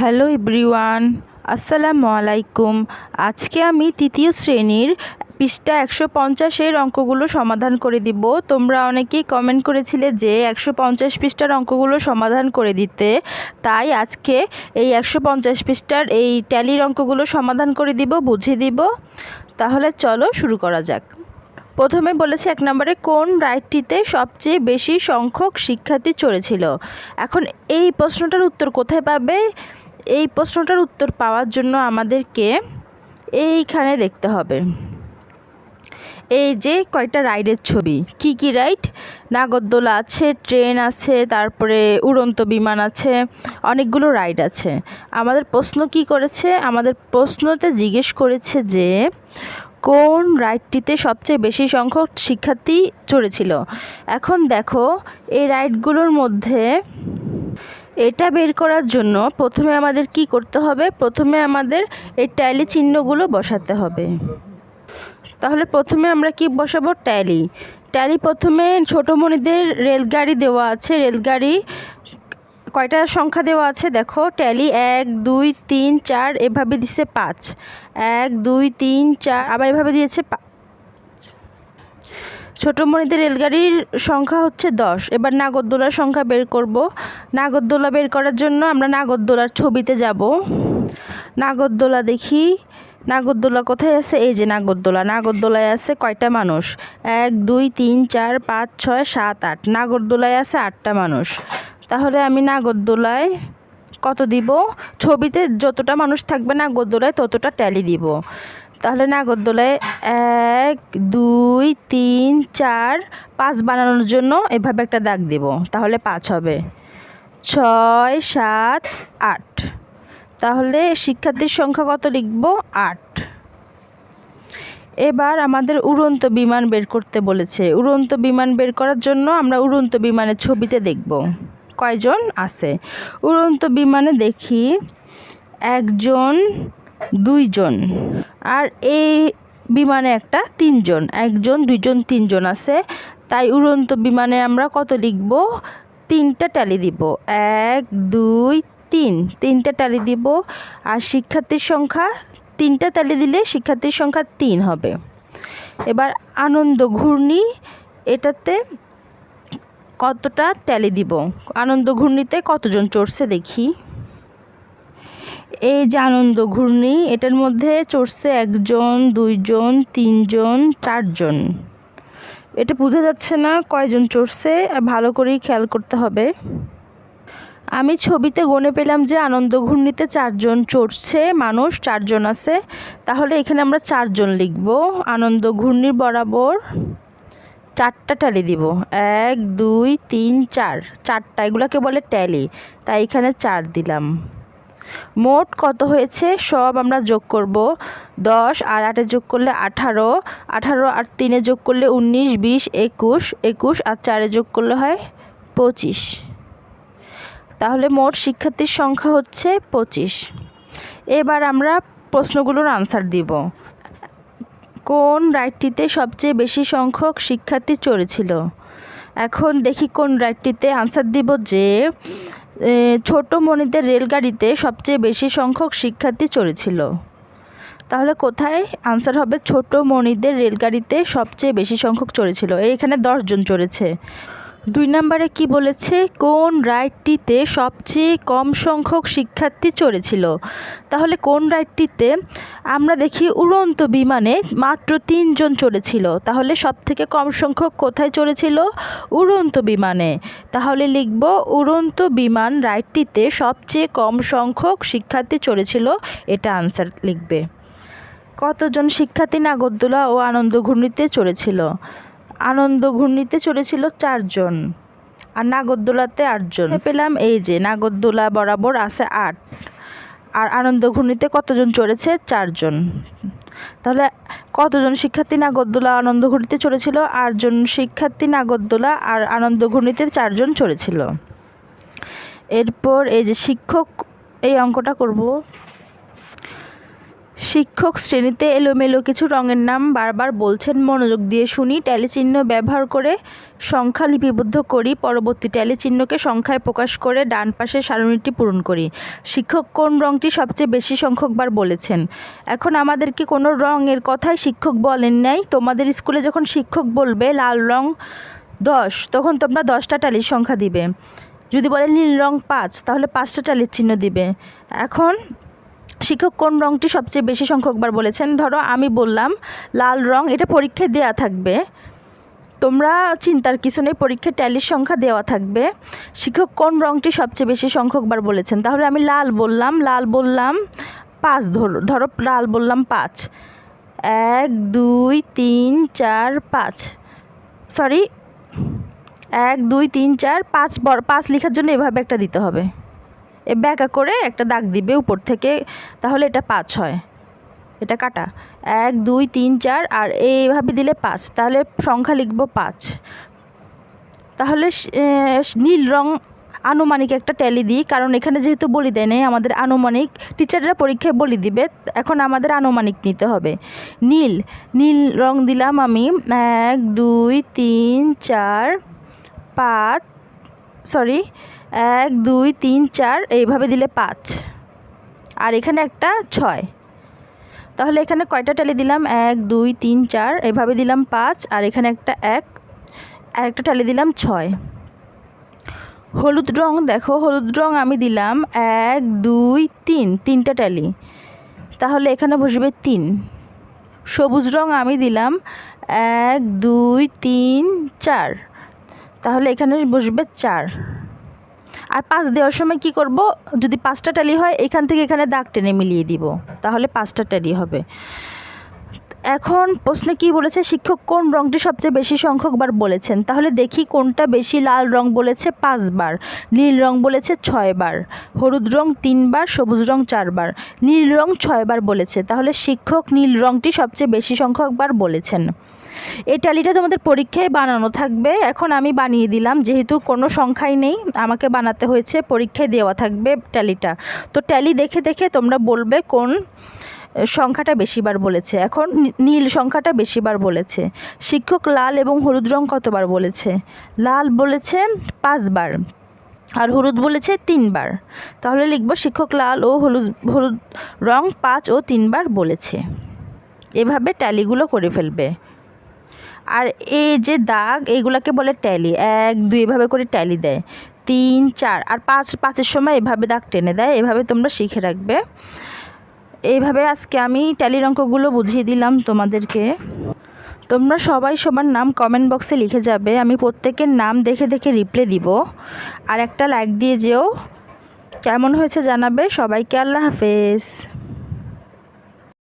Hello everyone, আসসালামু আলাইকুম। আজকে আমি তৃতীয় শ্রেণির পৃষ্ঠা একশো পঞ্চাশের অঙ্কগুলো সমাধান করে দিব। তোমরা অনেকেই কমেন্ট করেছিলে যে একশো পঞ্চাশ পৃষ্ঠার অঙ্কগুলো সমাধান করে দিতে। তাই আজকে এই একশো পঞ্চাশ পৃষ্ঠার এই ট্যালির অঙ্কগুলো সমাধান করে দিব, বুঝিয়ে দিব। তাহলে চলো শুরু করা যাক। প্রথমে বলেছে এক নম্বরে কোন রাইডটিতে সবচেয়ে বেশি সংখ্যক শিক্ষার্থী চড়েছিল? এখন এই প্রশ্নটার উত্তর কোথায় পাবে? এই প্রশ্নটার উত্তর পাওয়ার জন্য আমাদেরকে এইখানে দেখতে হবে। এই যে কয়টা রাইডের ছবি? কি কি রাইড? নাগরদোলা আছে, ট্রেন আছে, তারপরে উড়ন্ত বিমান আছে, অনেকগুলো রাইড আছে। আমাদের প্রশ্ন কি করেছে? আমাদের প্রশ্নতে জিজ্ঞেস করেছে যে, কোন রাইডটিতে সবচেয়ে বেশি সংখ্যক শিক্ষার্থী চড়েছিল? এখন দেখো, এই রাইডগুলোর মধ্যে এটা বের করার জন্য প্রথমে আমাদের কি করতে হবে? প্রথমে আমাদের এই ট্যালি চিহ্নগুলো বসাতে হবে। তাহলে প্রথমে আমরা কি বসাবো? ট্যালি ট্যালি প্রথমে ছোটো মনিদের রেলগাড়ি দেওয়া আছে। রেলগাড়ি কয়টা সংখ্যা দেওয়া আছে? দেখো ট্যালি এক, দুই, তিন, চার, এভাবে দিছে পাঁচ। এক, দুই, তিন, চার, আবার এভাবে দিয়েছে ছোটো মনিদের রেলগাড়ির সংখ্যা হচ্ছে দশ। এবার নাগরদোলার সংখ্যা বের করব। নাগরদোলা বের করার জন্য আমরা নাগরদোলার ছবিতে যাব। নাগরদোলা দেখি। নাগরদোলা কোথায় আছে? এই যে নাগরদোলা। নাগরদোলায় আছে কয়টা মানুষ? এক, দুই, তিন, চার, পাঁচ, ছয়, সাত, আট। নাগরদোলায় আছে আটটা মানুষ। তাহলে আমি নাগরদোলায় কত দিব? ছবিতে যতটা মানুষ থাকবে নাগরদোলায় ততটা ট্যালি দিব। তাহলে নাগরদোলায় এক, দুই, তিন, চার, পাঁচ বানানোর জন্য এভাবে একটা দাগ দিব, তাহলে পাঁচ হবে। ছয়, সাত, আট। তাহলে শিক্ষার্থীর সংখ্যা কত লিখব? আট। এবার আমাদের উড়ন্ত বিমান বের করতে বলেছে। উড়ন্ত বিমান বের করার জন্য আমরা উড়ন্ত বিমানের ছবিতে দেখব। কয়জন আছে? উড়ন্ত বিমানে দেখি একজন দুইজন। আর এই বিমানে একটা তিনজন, একজন, দুইজন, তিনজন আছে। তাই উড়ন্ত বিমানে আমরা কত লিখব? তিনটা ট্যালি দিব। এক, দুই, তিন। তিনটা ট্যালি দিব। আর শিক্ষার্থীর সংখ্যা, তিনটা ট্যালি দিলে শিক্ষার্থীর সংখ্যা তিন হবে। এবার আনন্দ ঘূর্ণি, এটাতে কতটা ট্যালি দিব? আনন্দ ঘূর্ণিতে কতজন চড়ছে দেখি। এই যে আনন্দ ঘূর্ণি, এটার মধ্যে চড়ছে একজন, দুইজন, তিনজন, চারজন। এটা বোঝা যাচ্ছে না কয়জন চড়ছে, ভালো করেই খেয়াল করতে হবে। আমি ছবিতে গনে পেলাম যে আনন্দ ঘূর্ণিতে চারজন চড়ছে, মানুষ চারজন আছে। তাহলে এখানে আমরা চারজন লিখব। আনন্দ ঘূর্ণির বরাবর চারটা ট্যালি দিব। এক, দুই, তিন, চার। চারটা, এগুলোকে বলে ট্যালি তাই এখানে চার দিলাম। মোট কত হয়েছে? সব আমরা যোগ করব। দশ আর আটে যোগ করলে আঠারো। আঠারো আর তিনে যোগ করলে উনিশ, বিশ, একুশ। একুশ আর চারে যোগ করলে হয় পঁচিশ। তাহলে মোট শিক্ষার্থীর সংখ্যা হচ্ছে পঁচিশ। এবার আমরা প্রশ্নগুলোর আনসার দিব। কোন রাইডটিতে সবচেয়ে বেশি সংখ্যক শিক্ষার্থী চড়েছিল? এখন দেখি কোন রাইডটিতে আনসার দিব যে ছোট মনিদের রেলগাড়িতে সবচেয়ে বেশি সংখ্যক শিক্ষার্থী চড়েছিল। তাহলে কোথায় আনসার হবে? ছোট মনিদের রেলগাড়িতে সবচেয়ে বেশি সংখ্যক চড়েছিল। এখানে দশজন চড়েছে। দুই নম্বরে কি বলেছে? কোন রাইডটিতে সবচেয়ে কম সংখ্যক শিক্ষার্থী চড়েছিল? তাহলে কোন রাইডটিতে আমরা দেখি উড়ন্ত বিমানে মাত্র তিনজন চড়েছিল। তাহলে সব থেকে কম সংখ্যক কোথায় চড়েছিল? উড়ন্ত বিমানে। তাহলে লিখব উড়ন্ত বিমান রাইডটিতে সবচেয়ে কম সংখ্যক শিক্ষার্থী চড়েছিল। এটা আনসার লিখবে। কতজন শিক্ষার্থী নাগরদোলা ও আনন্দ ঘূর্ণিতে চড়েছিল? আনন্দ ঘূর্ণিতে চড়েছিল চারজন। আর নাগরদোলাতে আটজন। পেলাম এই যে, নাগরদোলা বরাবর আছে আট। আর ঘূর্ণিতে কতজন চড়েছে? চারজন। তাহলে কতজন শিক্ষার্থী নাগরদোলা আনন্দ ঘূর্ণিতে চড়েছিল? আটজন শিক্ষার্থী নাগরদোলা আর আনন্দ ঘূর্ণিতে চারজন চড়েছিল। এরপর এই যে শিক্ষক, এই অঙ্কটা করব। শিক্ষক শ্রেণীতে এলোমেলো কিছু রঙের নাম বারবার বলছেন। মনোযোগ দিয়ে শুনি চিহ্ন ব্যবহার করে সংখ্যা লিপিবদ্ধ করি, পরবর্তী চিহ্নকে সংখ্যায় প্রকাশ করে ডান পাশের সারণীটি পূরণ করি। শিক্ষক কোন রঙটি সবচেয়ে বেশি সংখ্যকবার বলেছেন? এখন আমাদেরকে কোনো রঙের কথাই শিক্ষক বলেন নাই? তোমাদের স্কুলে যখন শিক্ষক বলবে লাল রং দশ, তখন তোমরা দশটা ট্যালির সংখ্যা দিবে। যদি বলে নীল রং পাঁচ, তাহলে পাঁচটা ট্যালির চিহ্ন দিবে। এখন শিক্ষক কোন রঙটি সবচেয়ে বেশি সংখ্যকবার বলেছেন? ধরো আমি বললাম লাল রং, এটা পরীক্ষায় দেয়া থাকবে। তোমরা চিন্তার কিছু নেই, পরীক্ষায় ট্যালির সংখ্যা দেওয়া থাকবে। শিক্ষক কোন রঙটি সবচেয়ে বেশি সংখ্যকবার বলেছেন? তাহলে আমি লাল বললাম লাল বললাম পাঁচ ধরো ধরো লাল বললাম পাঁচ। এক, দুই, তিন, চার, পাঁচ। সরি, এক, দুই, তিন, চার, পাঁচ পাঁচ লেখার জন্য এভাবে একটা দিতে হবে। ব্যাকা করে একটা দাগ দিবে উপর থেকে, তাহলে এটা পাঁচ হয়। এটা কাটা। এক, দুই, তিন, চার, আর এইভাবে দিলে পাঁচ। তাহলে সংখ্যা লিখব পাঁচ। তাহলে নীল রং আনুমানিক একটা ট্যালি দিই, কারণ এখানে যেহেতু বলি দেয় নেই, আমাদের আনুমানিক টিচাররা পরীক্ষায় বলি দিবে, এখন আমাদের আনুমানিক নিতে হবে। নীল নীল রং দিলাম আমি, এক, দুই, তিন, চার, পাঁচ সরি এক, দুই, তিন, চার, এইভাবে দিলে পাঁচ। আর এখানে একটা ছয়। তাহলে এখানে কয়টা টালি দিলাম? এক, দুই, তিন, চার এভাবে দিলাম পাঁচ। আর এখানে একটা এক, আর একটা টালি দিলাম ছয়। হলুদ রং, দেখো, হলুদ রং আমি দিলাম এক, দুই, তিন, তিনটা টালি তাহলে এখানে বসবে তিন। সবুজ রং আমি দিলাম এক, দুই, তিন, চার। তাহলে এখানে বসবে চার। আর পাঁচ দেওয়ার সময় কি করব? যদি পাঁচটা টালি হয়, এখান থেকে এখানে দাগ টেনে মিলিয়ে দিব। তাহলে পাঁচটা টালি হবে। এখন প্রশ্নে কি বলেছে? শিক্ষক কোন রংটি সবচেয়ে বেশি সংখ্যকবার বলেছেন? তাহলে দেখি কোনটা বেশি লাল রং বলেছে পাঁচবার নীল রং বলেছে ছয়বার হলুদ রং তিনবার সবুজ রং চারবার নীল রং ছয়বার বলেছে, তাহলে শিক্ষক নীল রংটি সবচেয়ে বেশি সংখ্যকবার বলেছেন। এই ট্যালিটা তোমাদের পরীক্ষায় বানানো থাকবে। এখন আমি বানিয়ে দিলাম, যেহেতু কোনো সংখ্যাই নেই, আমাকে বানাতে হয়েছে, পরীক্ষায় দেওয়া থাকবে ট্যালিটা। তো ট্যালি দেখে দেখে তোমরা বলবে কোন সংখ্যাটা বেশিবার বলেছে। এখন নীল সংখ্যাটা বেশিবার বলেছে। শিক্ষক লাল এবং হলুদ রং কতবার বলেছে? লাল বলেছে পাঁচবার আর হলুদ বলেছে তিনবার। তাহলে লিখব শিক্ষক লাল ও হলুদ হলুদ রং পাঁচ ও তিনবার বলেছে। এভাবে ট্যালিগুলো করে ফেলবে। আর এই যে দাগ, এইগুলাকে বলে ট্যালি। এক, দুই, এভাবে করে ট্যালি দেয়। তিন, চার, আর পাঁচ, পাঁচের সময় এভাবে দাগ টেনে দেয়। এভাবে তোমরা শিখে রাখবে। এইভাবে আজকে আমি ট্যালির অঙ্কগুলো বুঝিয়ে দিলাম তোমাদেরকে। তোমরা সবাই সবার নাম কমেন্ট বক্সে লিখে যাবে। আমি প্রত্যেকের নাম দেখে দেখে রিপ্লে দিব। আর একটা লাইক দিয়ে যেও। কেমন হয়েছে জানাবে সবাইকে আল্লাহ হাফেজ।